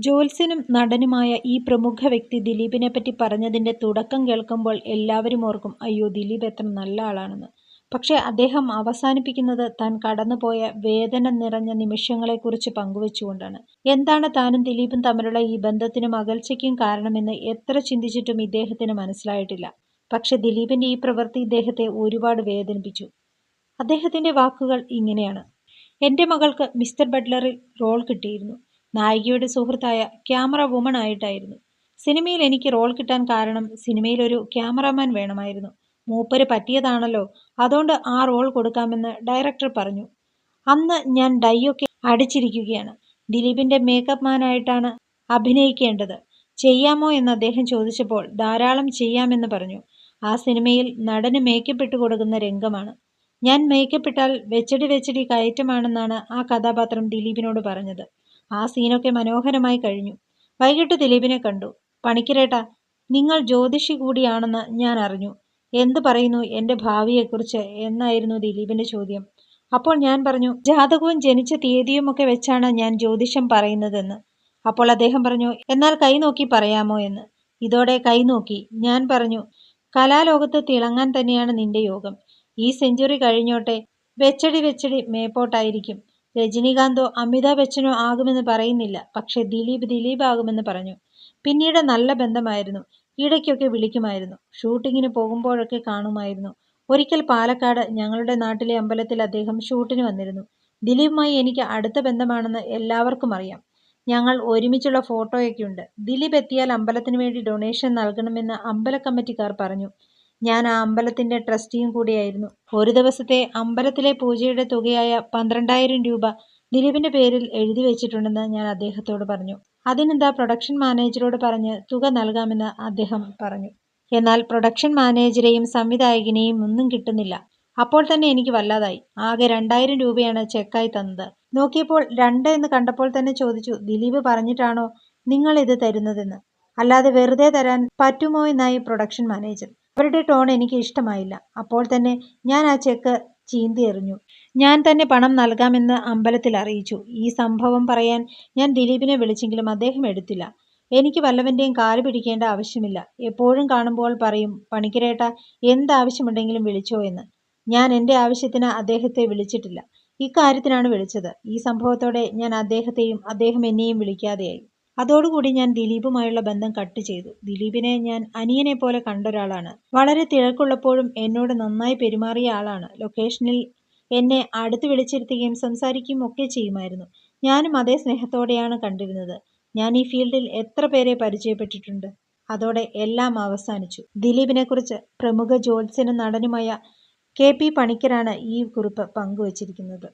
ജ്യോത്സ്യനും നടനുമായ ഈ പ്രമുഖ വ്യക്തി ദിലീപിനെ പറ്റി പറഞ്ഞതിന്റെ തുടക്കം കേൾക്കുമ്പോൾ എല്ലാവരും ഓർക്കും അയ്യോ ദിലീപ് എത്ര നല്ല ആളാണെന്ന്. പക്ഷേ അദ്ദേഹം അവസാനിപ്പിക്കുന്നത് താൻ കടന്നുപോയ വേദന നിറഞ്ഞ നിമിഷങ്ങളെക്കുറിച്ച് പങ്കുവെച്ചുകൊണ്ടാണ്. എന്താണ് താനും ദിലീപും തമ്മിലുള്ള ഈ ബന്ധത്തിനും അകൽച്ചയ്ക്കും കാരണമെന്ന് എത്ര ചിന്തിച്ചിട്ടും ഇദ്ദേഹത്തിന് മനസ്സിലായിട്ടില്ല. പക്ഷേ ദിലീപിന്റെ ഈ പ്രവൃത്തി ഇദ്ദേഹത്തെ ഒരുപാട് വേദനിപ്പിച്ചു. അദ്ദേഹത്തിന്റെ വാക്കുകൾ ഇങ്ങനെയാണ്. എന്റെ മകൾക്ക് മിസ്റ്റർ ബട്ട്ലറിൽ റോൾ കിട്ടിയിരുന്നു. നായികയുടെ സുഹൃത്തായ ക്യാമറ വുമൺ ആയിട്ടായിരുന്നു. സിനിമയിൽ എനിക്ക് റോൾ കിട്ടാൻ കാരണം സിനിമയിൽ ഒരു ക്യാമറാമാൻ വേണമായിരുന്നു. മൂപ്പര് പറ്റിയതാണല്ലോ അതുകൊണ്ട് ആ റോൾ കൊടുക്കാമെന്ന് ഡയറക്ടർ പറഞ്ഞു. അന്ന് ഞാൻ ഡൈയൊക്കെ അടിച്ചിരിക്കുകയാണ്. ദിലീപിന്റെ മേക്കപ്പ് മാനായിട്ടാണ് അഭിനയിക്കേണ്ടത്. ചെയ്യാമോ എന്ന് അദ്ദേഹം ചോദിച്ചപ്പോൾ ധാരാളം ചെയ്യാമെന്ന് പറഞ്ഞു. ആ സിനിമയിൽ നടന് മേക്കപ്പ് ഇട്ട് കൊടുക്കുന്ന രംഗമാണ്. ഞാൻ മേക്കപ്പ് ഇട്ടാൽ വെച്ചടി വെച്ചടി കയറ്റമാണെന്നാണ് ആ കഥാപാത്രം ദിലീപിനോട് പറഞ്ഞത്. ആ സീനൊക്കെ മനോഹരമായി കഴിഞ്ഞു. വൈകിട്ട് ദിലീപിനെ കണ്ടു. പണിക്കരേട്ട നിങ്ങൾ ജ്യോതിഷി കൂടിയാണെന്ന് ഞാൻ അറിഞ്ഞു. എന്ത് പറയുന്നു എന്റെ ഭാവിയെക്കുറിച്ച് എന്നായിരുന്നു ദിലീപിന്റെ ചോദ്യം. അപ്പോൾ ഞാൻ പറഞ്ഞു ജാതകവും ജനിച്ച തീയതിയും ഒക്കെ വെച്ചാണ് ഞാൻ ജ്യോതിഷം പറയുന്നതെന്ന്. അപ്പോൾ അദ്ദേഹം പറഞ്ഞു എന്നാൽ കൈ നോക്കി പറയാമോ എന്ന്. ഇതോടെ കൈ നോക്കി. ഞാൻ പറഞ്ഞു കലാലോകത്ത് തിളങ്ങാൻ തന്നെയാണ് നിന്റെ യോഗം. ഈ സെഞ്ചുറി കഴിഞ്ഞോട്ടെ വെച്ചടി വെച്ചടി മേപ്പോട്ടായിരിക്കും. രജനീകാന്തോ അമിതാഭ് ബച്ചനോ ആകുമെന്ന് പറയുന്നില്ല. പക്ഷേ ദിലീപ് ദിലീപ് ആകുമെന്ന് പറഞ്ഞു. പിന്നീട് നല്ല ബന്ധമായിരുന്നു. ഇടയ്ക്കൊക്കെ വിളിക്കുമായിരുന്നു. ഷൂട്ടിങ്ങിന് പോകുമ്പോഴൊക്കെ കാണുമായിരുന്നു. ഒരിക്കൽ പാലക്കാട് ഞങ്ങളുടെ നാട്ടിലെ അമ്പലത്തിൽ അദ്ദേഹം ഷൂട്ടിന് വന്നിരുന്നു. ദിലീപുമായി എനിക്ക് അടുത്ത ബന്ധമാണെന്ന് എല്ലാവർക്കും അറിയാം. ഞങ്ങൾ ഒരുമിച്ചുള്ള ഫോട്ടോയൊക്കെയുണ്ട്. ദിലീപ് എത്തിയാൽ അമ്പലത്തിന് വേണ്ടി ഡൊണേഷൻ നൽകണമെന്ന് അമ്പല കമ്മിറ്റിക്കാർ പറഞ്ഞു. ഞാൻ ആ അമ്പലത്തിന്റെ ട്രസ്റ്റിയും കൂടിയായിരുന്നു. ഒരു ദിവസത്തെ അമ്പലത്തിലെ പൂജയുടെ തുകയായ പന്ത്രണ്ടായിരം രൂപ ദിലീപിന്റെ പേരിൽ എഴുതി വെച്ചിട്ടുണ്ടെന്ന് ഞാൻ അദ്ദേഹത്തോട് പറഞ്ഞു. അതിനെന്താ പ്രൊഡക്ഷൻ മാനേജരോട് പറഞ്ഞ് തുക നൽകാമെന്ന് അദ്ദേഹം പറഞ്ഞു. എന്നാൽ പ്രൊഡക്ഷൻ മാനേജരെയും സംവിധായകനെയും ഒന്നും കിട്ടുന്നില്ല. അപ്പോൾ തന്നെ എനിക്ക് വല്ലാതായി. ആകെ രണ്ടായിരം രൂപയാണ് ചെക്കായി തന്നത്. നോക്കിയപ്പോൾ രണ്ട് എന്ന് കണ്ടപ്പോൾ തന്നെ ചോദിച്ചു ദിലീപ് പറഞ്ഞിട്ടാണോ നിങ്ങൾ ഇത് തരുന്നതെന്ന്. അല്ലാതെ വെറുതെ തരാൻ പറ്റുമോ എന്നായി പ്രൊഡക്ഷൻ മാനേജർ. അവരുടെ ടോൺ എനിക്ക് ഇഷ്ടമായില്ല. അപ്പോൾ തന്നെ ഞാൻ ആ ചെക്ക് ചീന്തി എറിഞ്ഞു ഞാൻ തന്നെ പണം നൽകാമെന്ന് അമ്പലത്തിൽ അറിയിച്ചു. ഈ സംഭവം പറയാൻ ഞാൻ ദിലീപിനെ വിളിച്ചെങ്കിലും അദ്ദേഹം എടുത്തില്ല. എനിക്ക് വല്ലവന്റെയും കാൽ പിടിക്കേണ്ട ആവശ്യമില്ല. എപ്പോഴും കാണുമ്പോൾ പറയും പണിക്കരേട്ട എന്താവശ്യമുണ്ടെങ്കിലും വിളിച്ചോ എന്ന്. ഞാൻ എന്റെ ആവശ്യത്തിന് അദ്ദേഹത്തെ വിളിച്ചിട്ടില്ല. ഇക്കാര്യത്തിനാണ് വിളിച്ചത്. ഈ സംഭവത്തോടെ ഞാൻ അദ്ദേഹത്തെയും അദ്ദേഹം എന്നെയും വിളിക്കാതെയായി. അതോടുകൂടി ഞാൻ ദിലീപുമായുള്ള ബന്ധം കട്ട് ചെയ്തു. ദിലീപിനെ ഞാൻ അനിയനെ പോലെ കണ്ടൊരാളാണ്. വളരെ തിരക്കുള്ളപ്പോഴും എന്നോട് നന്നായി പെരുമാറിയ ആളാണ്. ലൊക്കേഷനിൽ എന്നെ അടുത്ത് വിളിച്ചിരുത്തുകയും സംസാരിക്കുകയും ഒക്കെ ചെയ്യുമായിരുന്നു. ഞാനും അതേ സ്നേഹത്തോടെയാണ് കണ്ടിരുന്നത്. ഞാൻ ഈ ഫീൽഡിൽ എത്ര പേരെ പരിചയപ്പെട്ടിട്ടുണ്ട്. അതോടെ എല്ലാം അവസാനിച്ചു. ദിലീപിനെക്കുറിച്ച് പ്രമുഖ ജ്യോത്സ്യനും നടനുമായ കെ. പി. പണിക്കരാണ് ഈ കുറിപ്പ് പങ്കുവച്ചിരിക്കുന്നത്.